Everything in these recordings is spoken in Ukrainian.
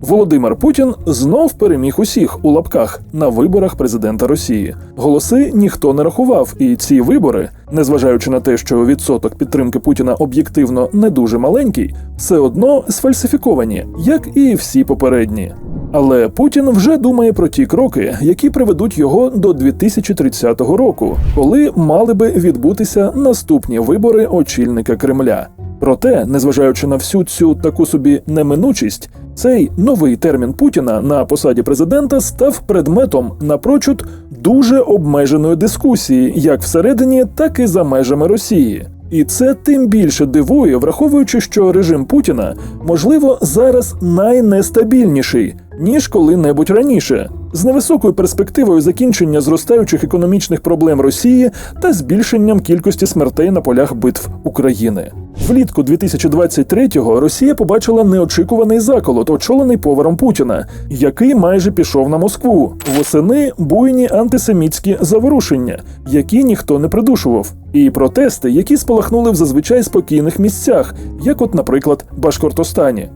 Володимир Путін знов переміг усіх у лапках на виборах президента Росії. Голоси ніхто не рахував, і ці вибори, незважаючи на те, що відсоток підтримки Путіна об'єктивно не дуже маленький, все одно сфальсифіковані, як і всі попередні. Але Путін вже думає про ті кроки, які приведуть його до 2030 року, коли мали би відбутися наступні вибори очільника Кремля. Проте, незважаючи на всю цю таку собі неминучість, цей новий термін Путіна на посаді президента став предметом напрочуд дуже обмеженої дискусії, як всередині, так і за межами Росії. І це тим більше дивує, враховуючи, що режим Путіна можливо зараз найнестабільніший ніж коли-небудь раніше, з невисокою перспективою закінчення зростаючих економічних проблем Росії та збільшенням кількості смертей на полях битв України. Влітку 2023-го Росія побачила неочікуваний заколот, очолений поваром Путіна, який майже пішов на Москву. Восени буйні антисемітські заворушення, які ніхто не придушував, і протести, які спалахнули в зазвичай спокійних місцях, як, от, наприклад, Башкортостані.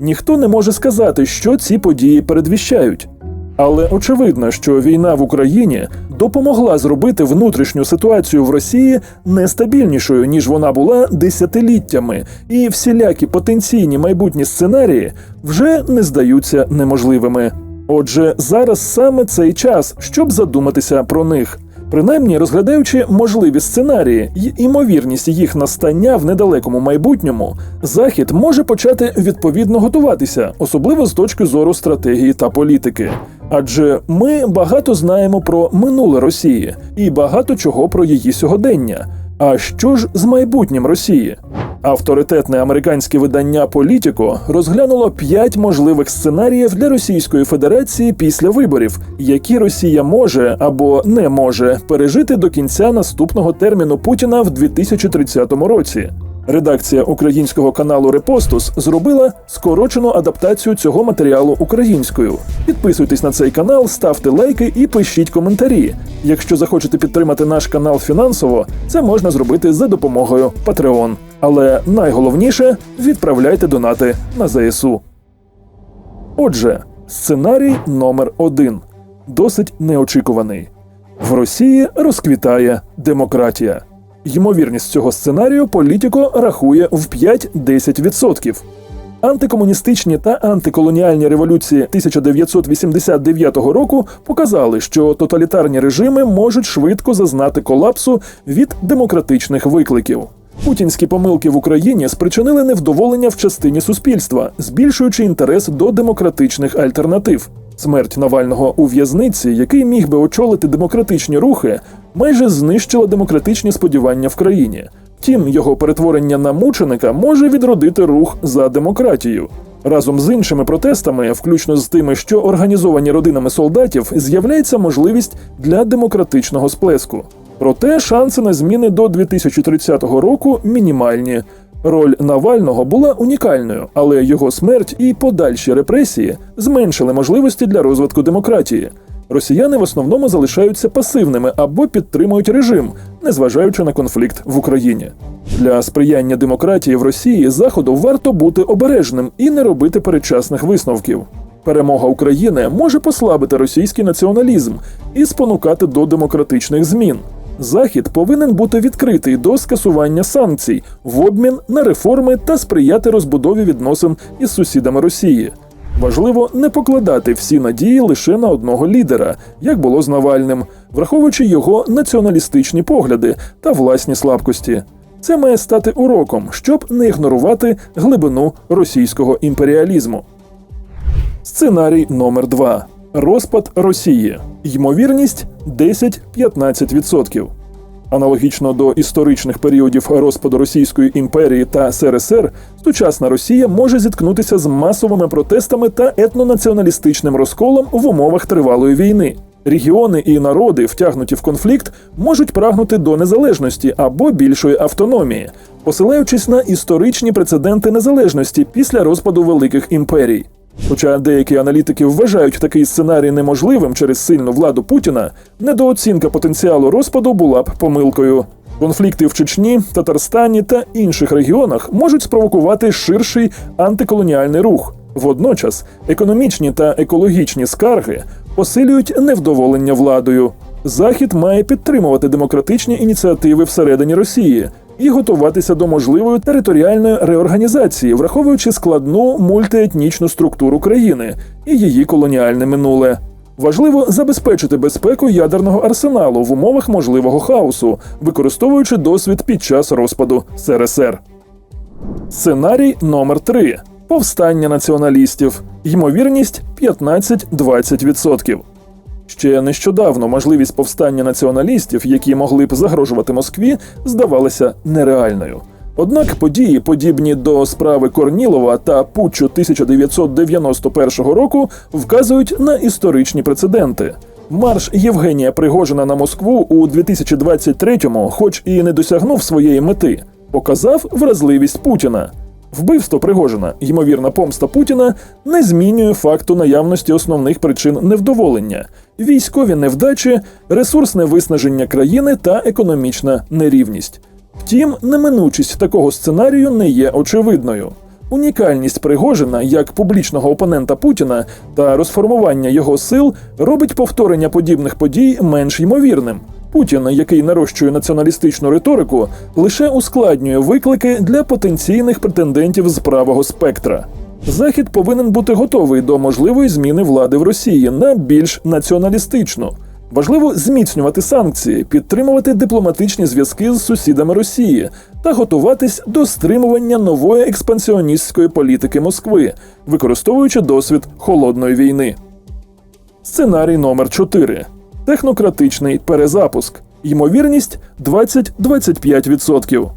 Ніхто не може сказати, що ці події передвіщають. Але очевидно, що війна в Україні допомогла зробити внутрішню ситуацію в Росії нестабільнішою, ніж вона була десятиліттями, і всілякі потенційні майбутні сценарії вже не здаються неможливими. Отже, зараз саме цей час, щоб задуматися про них. Принаймні розглядаючи можливі сценарії й імовірність їх настання в недалекому майбутньому, захід може почати відповідно готуватися, особливо з точки зору стратегії та політики. Адже ми багато знаємо про минуле Росії і багато чого про її сьогодення. А що ж з майбутнім Росії? Авторитетне американське видання Політіко розглянуло п'ять можливих сценаріїв для Російської Федерації після виборів, які Росія може або не може пережити до кінця наступного терміну Путіна в 2030 році. Редакція українського каналу Репостус зробила скорочену адаптацію цього матеріалу українською. Підписуйтесь на цей канал, ставте лайки і пишіть коментарі. Якщо захочете підтримати наш канал фінансово, це можна зробити за допомогою Patreon. Але найголовніше відправляйте донати на ЗСУ. Отже, сценарій номер один досить неочікуваний. В Росії розквітає демократія. Ймовірність цього сценарію політико рахує в 5-10%. Антикомуністичні та антиколоніальні революції 1989 року показали, що тоталітарні режими можуть швидко зазнати колапсу від демократичних викликів. Путінські помилки в Україні спричинили невдоволення в частині суспільства, збільшуючи інтерес до демократичних альтернатив. Смерть Навального у в'язниці, який міг би очолити демократичні рухи, майже знищила демократичні сподівання в країні. Втім, його перетворення на мученика може відродити рух за демократію. Разом з іншими протестами, включно з тими, що організовані родинами солдатів, з'являється можливість для демократичного сплеску. Проте шанси на зміни до 2030 року мінімальні. Роль Навального була унікальною, але його смерть і подальші репресії зменшили можливості для розвитку демократії. Росіяни в основному залишаються пасивними або підтримують режим, незважаючи на конфлікт в Україні. Для сприяння демократії в Росії заходу варто бути обережним і не робити передчасних висновків. Перемога України може послабити російський націоналізм і спонукати до демократичних змін. Захід повинен бути відкритий до скасування санкцій в обмін на реформи та сприяти розбудові відносин із сусідами Росії. Важливо не покладати всі надії лише на одного лідера, як було з Навальним, враховуючи його націоналістичні погляди та власні слабкості. Це має стати уроком, щоб не ігнорувати глибину російського імперіалізму. Сценарій номер 2 Розпад Росії. Ймовірність 10-15%. Аналогічно до історичних періодів розпаду Російської імперії та СРСР, сучасна Росія може зіткнутися з масовими протестами та етнонаціоналістичним розколом в умовах тривалої війни. Регіони і народи, втягнуті в конфлікт, можуть прагнути до незалежності або більшої автономії, посилаючись на історичні прецеденти незалежності після розпаду великих імперій. Хоча деякі аналітики вважають такий сценарій неможливим через сильну владу Путіна, недооцінка потенціалу розпаду була б помилкою. Конфлікти в Чечні, Татарстані та інших регіонах можуть спровокувати ширший антиколоніальний рух. Водночас економічні та екологічні скарги посилюють невдоволення владою. Захід має підтримувати демократичні ініціативи всередині Росії і готуватися до можливої територіальної реорганізації, враховуючи складну мультиетнічну структуру країни і її колоніальне минуле. Важливо забезпечити безпеку ядерного арсеналу в умовах можливого хаосу, використовуючи досвід під час розпаду СРСР. Сценарій номер 3 повстання націоналістів. Ймовірність 15-20%. Ще нещодавно можливість повстання націоналістів, які могли б загрожувати Москві, здавалася нереальною. Однак події, подібні до справи Корнілова та путчу 1991 року, вказують на історичні прецеденти. Марш Євгенія Пригожина на Москву у 2023-му, хоч і не досягнув своєї мети, показав вразливість Путіна. Вбивство Пригожина, ймовірна помста Путіна, не змінює факту наявності основних причин невдоволення: військові невдачі, ресурсне виснаження країни та економічна нерівність. Втім, неминучість такого сценарію не є очевидною. Унікальність Пригожина як публічного опонента Путіна та розформування його сил робить повторення подібних подій менш ймовірним. Путін, який нарощує націоналістичну риторику, лише ускладнює виклики для потенційних претендентів з правого спектра. Захід повинен бути готовий до можливої зміни влади в Росії на більш націоналістичну. Важливо зміцнювати санкції, підтримувати дипломатичні зв'язки з сусідами Росії та готуватись до стримування нової експансіоністської політики Москви, використовуючи досвід холодної війни. Сценарій номер 4 технократичний перезапуск. Ймовірність 20-25%.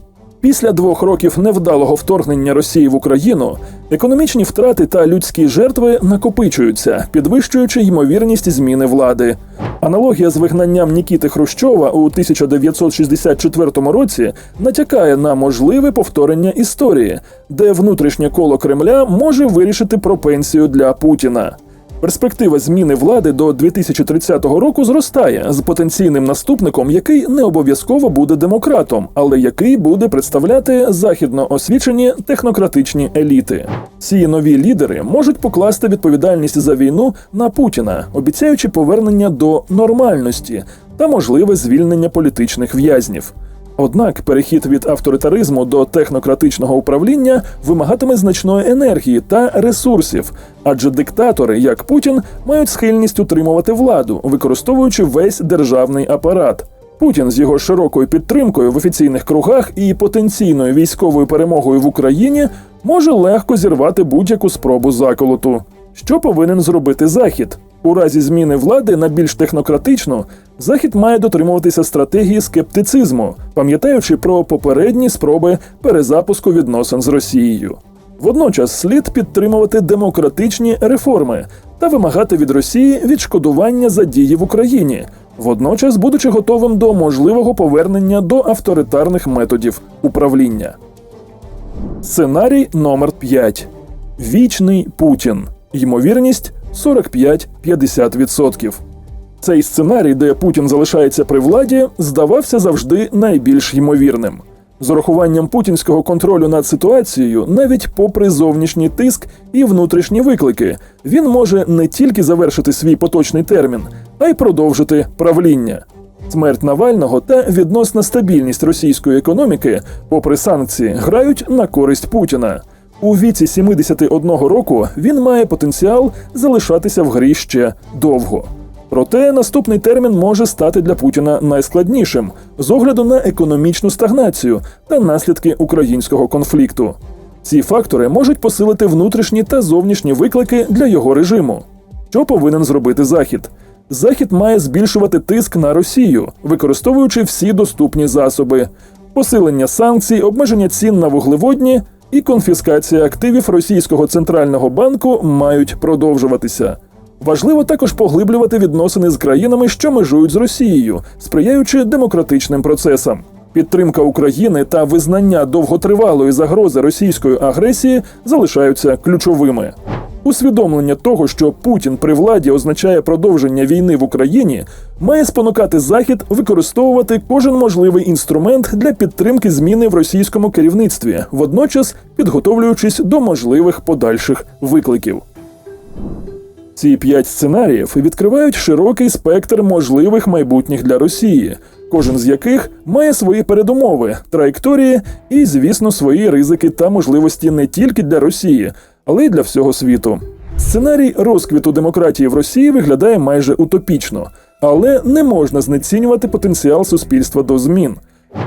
Після двох років невдалого вторгнення Росії в Україну економічні втрати та людські жертви накопичуються, підвищуючи ймовірність зміни влади. Аналогія з вигнанням Нікіти Хрущова у 1964 році натякає на можливе повторення історії, де внутрішнє коло Кремля може вирішити про пенсію для Путіна. Перспектива зміни влади до 2030 року зростає з потенційним наступником, який не обов'язково буде демократом, але який буде представляти західно освічені технократичні еліти. Ці нові лідери можуть покласти відповідальність за війну на Путіна, обіцяючи повернення до нормальності та можливе звільнення політичних в'язнів. Однак перехід від авторитаризму до технократичного управління вимагатиме значної енергії та ресурсів, адже диктатори, як Путін, мають схильність утримувати владу, використовуючи весь державний апарат. Путін з його широкою підтримкою в офіційних кругах і потенційною військовою перемогою в Україні може легко зірвати будь-яку спробу заколоту. Що повинен зробити Захід? У разі зміни влади на більш технократичну, Захід має дотримуватися стратегії скептицизму, пам'ятаючи про попередні спроби перезапуску відносин з Росією. Водночас слід підтримувати демократичні реформи та вимагати від Росії відшкодування за дії в Україні, водночас будучи готовим до можливого повернення до авторитарних методів управління. Сценарій номер 5 Вічний Путін. Ймовірність 45-50%. Цей сценарій, де Путін залишається при владі, здавався завжди найбільш ймовірним. З урахуванням путінського контролю над ситуацією, навіть попри зовнішній тиск і внутрішні виклики, він може не тільки завершити свій поточний термін, а й продовжити правління. Смерть Навального та відносна стабільність російської економіки, попри санкції, грають на користь Путіна. У віці 71 року він має потенціал залишатися в грі ще довго. Проте наступний термін може стати для Путіна найскладнішим з огляду на економічну стагнацію та наслідки українського конфлікту. Ці фактори можуть посилити внутрішні та зовнішні виклики для його режиму. Що повинен зробити Захід? Захід має збільшувати тиск на Росію, використовуючи всі доступні засоби: посилення санкцій, обмеження цін на вуглеводні і конфіскація активів російського центрального банку мають продовжуватися. Важливо також поглиблювати відносини з країнами, що межують з Росією, сприяючи демократичним процесам. Підтримка України та визнання довготривалої загрози російської агресії залишаються ключовими. Усвідомлення того, що Путін при владі означає продовження війни в Україні, має спонукати Захід використовувати кожен можливий інструмент для підтримки зміни в російському керівництві, водночас підготовлюючись до можливих подальших викликів. Ці п'ять сценаріїв відкривають широкий спектр можливих майбутніх для Росії, кожен з яких має свої передумови, траєкторії і, звісно, свої ризики та можливості не тільки для Росії, але й для всього світу. Сценарій розквіту демократії в Росії виглядає майже утопічно, але не можна знецінювати потенціал суспільства до змін.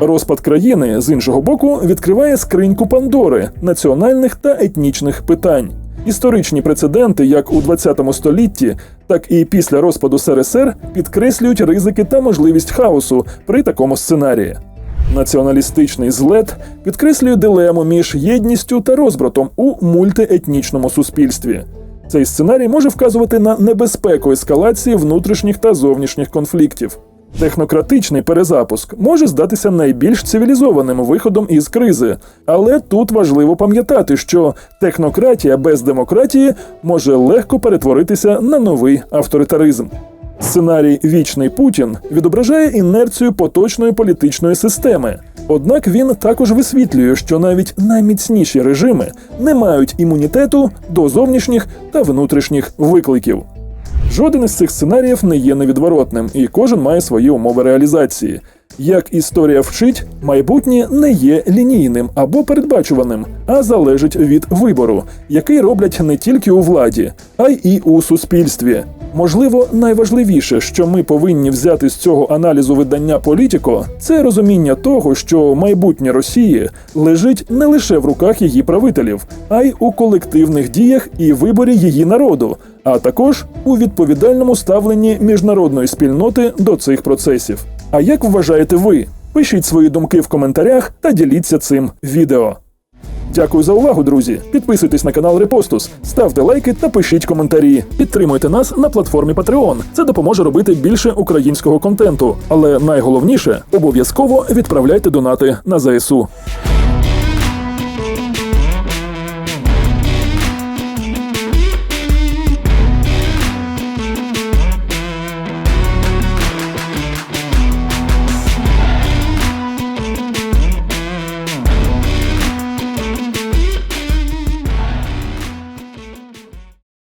Розпад країни з іншого боку відкриває скриньку Пандори національних та етнічних питань. Історичні прецеденти, як у 20 столітті, так і після розпаду СРСР, підкреслюють ризики та можливість хаосу при такому сценарії. Націоналістичний злет підкреслює дилему між єдністю та розбратом у мультиетнічному суспільстві. Цей сценарій може вказувати на небезпеку ескалації внутрішніх та зовнішніх конфліктів. Технократичний перезапуск може здатися найбільш цивілізованим виходом із кризи, але тут важливо пам'ятати, що технократія без демократії може легко перетворитися на новий авторитаризм. Сценарій Вічний Путін відображає інерцію поточної політичної системи. Однак він також висвітлює, що навіть найміцніші режими не мають імунітету до зовнішніх та внутрішніх викликів. Жоден із цих сценаріїв не є невідворотним, і кожен має свої умови реалізації. Як історія вчить, майбутнє не є лінійним або передбачуваним, а залежить від вибору, який роблять не тільки у владі, а й у суспільстві. Можливо, найважливіше, що ми повинні взяти з цього аналізу видання Політіко, це розуміння того, що майбутнє Росії лежить не лише в руках її правителів, а й у колективних діях і виборі її народу, а також у відповідальному ставленні міжнародної спільноти до цих процесів. А як вважаєте ви? Пишіть свої думки в коментарях та діліться цим відео. Дякую за увагу, друзі. Підписуйтесь на канал Репостус, ставте лайки та пишіть коментарі. Підтримуйте нас на платформі Patreon. Це допоможе робити більше українського контенту. Але найголовніше обов'язково відправляйте донати на ЗСУ.